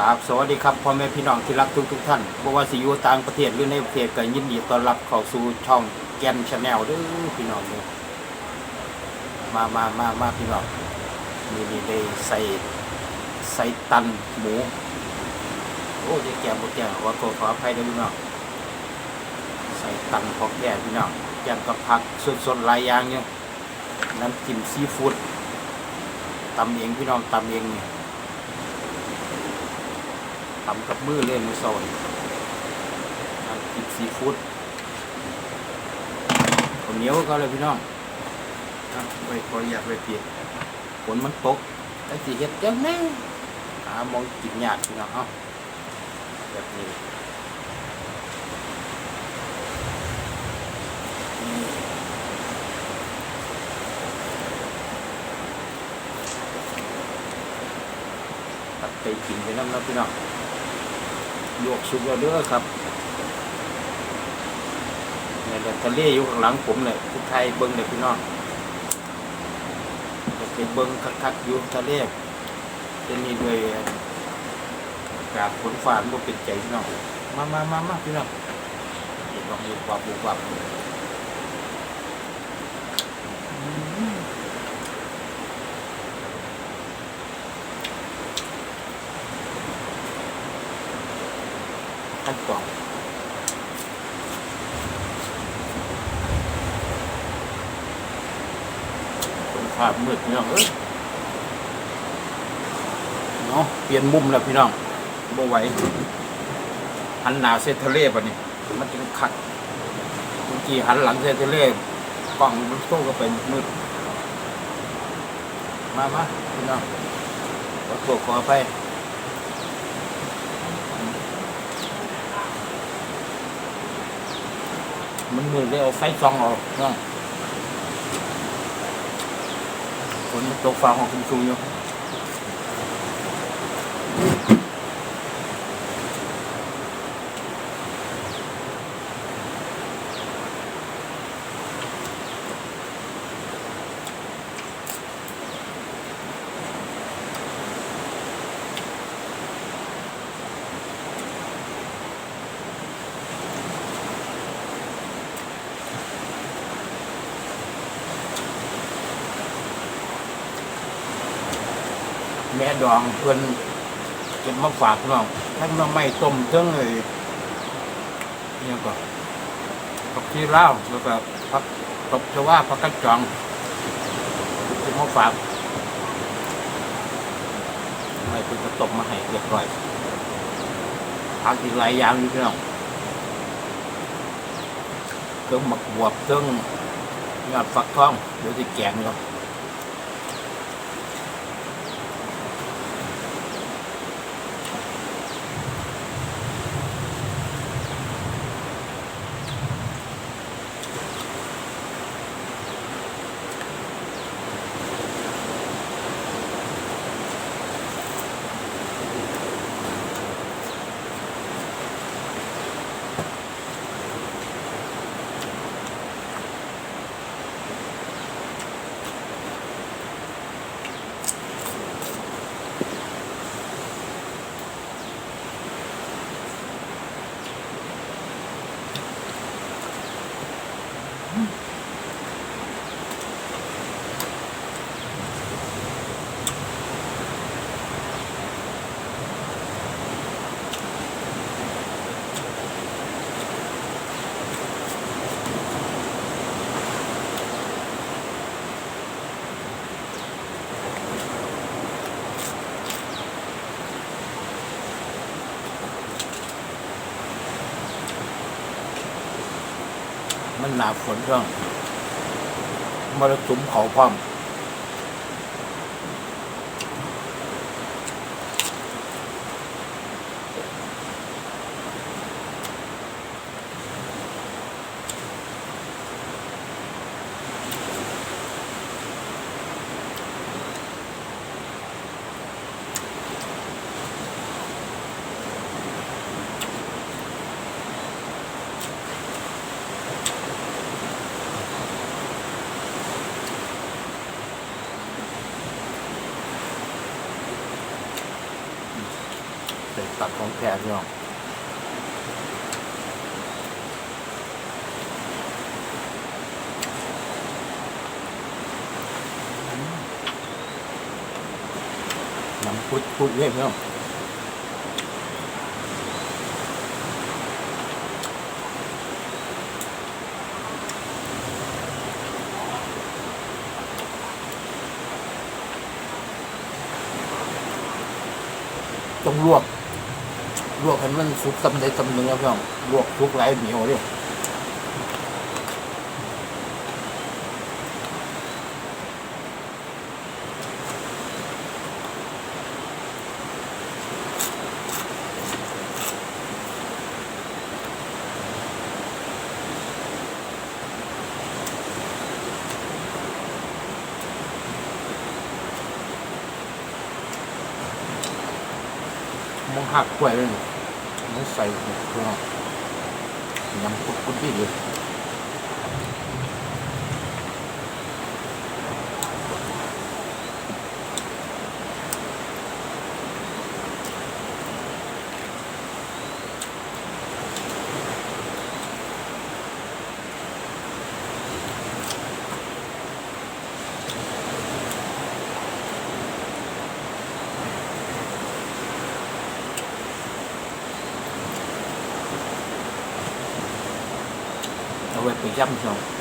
ราบสวัสดีครับพ่อแม่พี่น้องที่รักทุกทุกท่านบ่ว่าสิอยู่ต่างประเทศหรือในประเทศก็ยินดีต้อนรับเข้าสู่ช่องแกนชาแนลด้อพี่น้องเด้อมามามามาพี่น้องนี่นี่ได้ใส่ใส่ตันหมู โอ้ยแกมบ่แกมขอโทษขออภัยด้อพี่น้องใส่ตันพอกแก่พี่น้องแกมกับผักสดๆหลายอย่างเนี่ยน้ำจิ้มซีฟู้ดตำเองพี่น้องตำเองเนี่ย ทำกับมือเล่นมือโซนกินซีฟู้ดข้าวเหนียวก็เลยพี่น้องครับไปขออยากไปเปียกฝนมันตกแต่สีเห็ดจังแม่หามองกินหยากพี่น้องเอ้าแบบนี้ตัดไปกินไปน้ำแล้วพี่น้อง ลวกสุกแล้วเด้อครับเนี่ยทะเลอยู่ข้างหลังผมเลยทุกไทยเบิ้งเลยพี่น้องจะไปเบิ้งคักๆอยู่ทะเลจะนี่ด้วยอากาบฝนฟ้านบ่เป็นใจพี่น้องมามามามาพี่น้องเห็นลองดูควับบุกวับ ขั้นตอนฝนฟ้ามืดพี่น้องเอ้ยเนาะเปลี่ยนมุมแล้วพี่น้องบ่ไหวหันหน้าเส้นทะเลป่ะนี่มันจึงขัดเมื่อกี้หันหลังเส้นทะเลกล้องมันโซ่ก็เป็นมืดมามาพี่น้องขอโทษขออภัย มันมืดเลยเอาไฟส่องออกน้องฝนมันตกฟ้าของคุณชูอยู่ แม่ดองเพิ่อนเก็บมาฝากน้องทั้งน้ำไม่ต้มทั้งไอ้เนี่ยก็ผักชีเล่าแล้วก็ผักตบชว่าผักกระจองเก็บมาฝากไม่เพิ่นก็ตบมาให้เรียบร้อยผักอีกหลายอย่างอยู่พี่น้องเครื่องหมักบวบเครื่องยอดฟักทองเดี๋ยวจะแกงเนาะ มันหนาฝนเรื่องมรสุมเขาพร้อม ตัดของแกพี่น้องน้ำพุดพุดเรียบพี่น้องต้องลวก ลวกให้มันสุกตำได้ตำเนื้อพี่น้องลวกทุกไรเหนียวเลยมองหักกล้วยเลย ไม่ใส่หัวเครื่องยำปุดกุดดีเลย ปย่ำ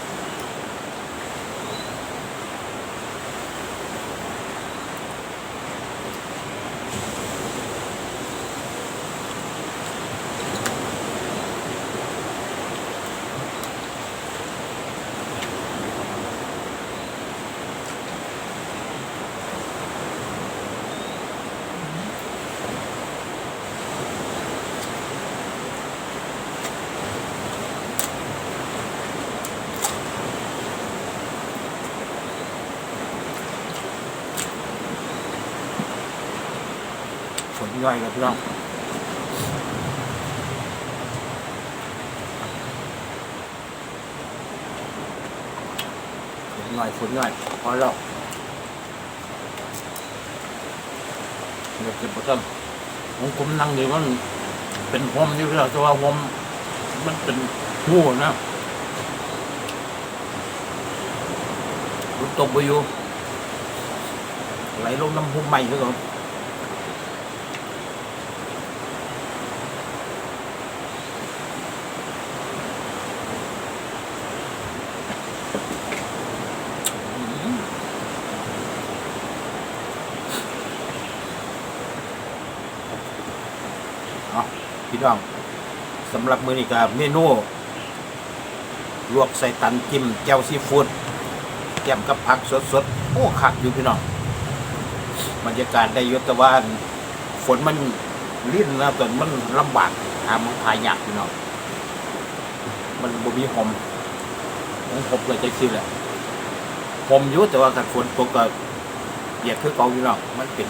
ย่อยกับพี่น้องฝนย่อยฝนย่อยพอแล้วเดี๋ยวเก็บประจำผมผมนั่งอยู่มันเป็นหมอยู่พี่น้องแต่ว่าหอมมันเป็นหูนะรถตกไปอยู่ไหลลงน้ำพุใหม่เลยครับ พี่น้องสำหรับมือนี้กับเมนูลวกใส่ตันจิ้มแจ่วซีฟู้ดแก้มกับผักสดๆโอ้คักอยู่พี่น้องบรรยากาศได้ยุตะวันฝนมันลิ้นนะตอนมันลำบากหามันทายยากพี่น้องมันบ่มีหอมมันหบเลยจะคิดแหละหอมยู่แต่ว่ากัดฝนตกก็เหยียดคือเก่าพี่น้องมันเป็น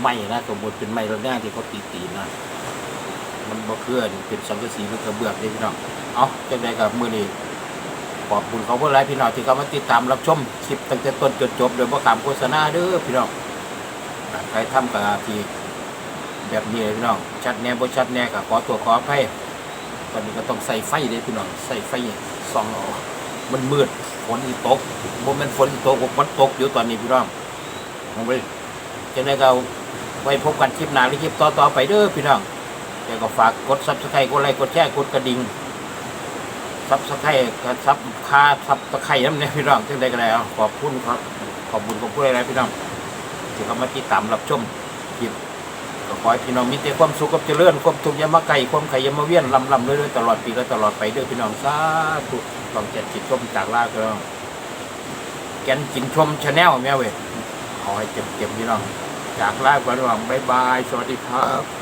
ไม้นะสมมติเป็นไม้ระนาที่เขาตีตีๆนะ มันบ่เคลื่อนเป็นสังกะสีหรือกระเบื้องเลยพี่น้องเอาจังไดกับมือนี้ขอบคุณเขาเพื่อไรพี่น้องที่เขามาติดตามรับชมคลิปตั้งแต่ต้นจนจบโดยบ่ขามโฆษณาเด้อพี่น้องใครทำกับที่แบบนี้เลยพี่น้องชัดแน่บ่ชัดแน่ก็ขอตัวขออภัยตอนนี้ก็ต้องใส่ไฟเลยพี่น้องใส่ไฟส่องเออกมันมืดฝนอีตกบ่แม่นฝนอีตกมันตกอยู่ตอนนี้พี่น้องมองไปจะได้เราไว้พบกันคลิปหน้าหรือคลิปต่อๆไปเด้อพี่น้อง แล้วก็ฝากกดซับสไครต์กดไลค์กดแชร์กดกระดิ่งซับสไครต์กับซับค่าซับตะไคร้น้ำเนี่ยพี่น้องจังได้ก็แล้วขอบคุณครับ ขอบคุณขอบคุณอะไรพี่น้องที่เขามาติดตามรับชมคลิปก็ขอให้พี่น้องมีแต่ความสุขกับเจริญความทุกข์ยามาไกลความไข่ยามาเวียนลำลำเรื่อยๆตลอดปีและตลอดไปเด้อพี่น้องสาธุลองเจ็ดจิตชมจากลาก็แกนกินชมชาแนลแม่เว้ยขอให้เจ็บๆพี่น้องจากลาไประหว่างบ๊ายบาย สวัสดีครับ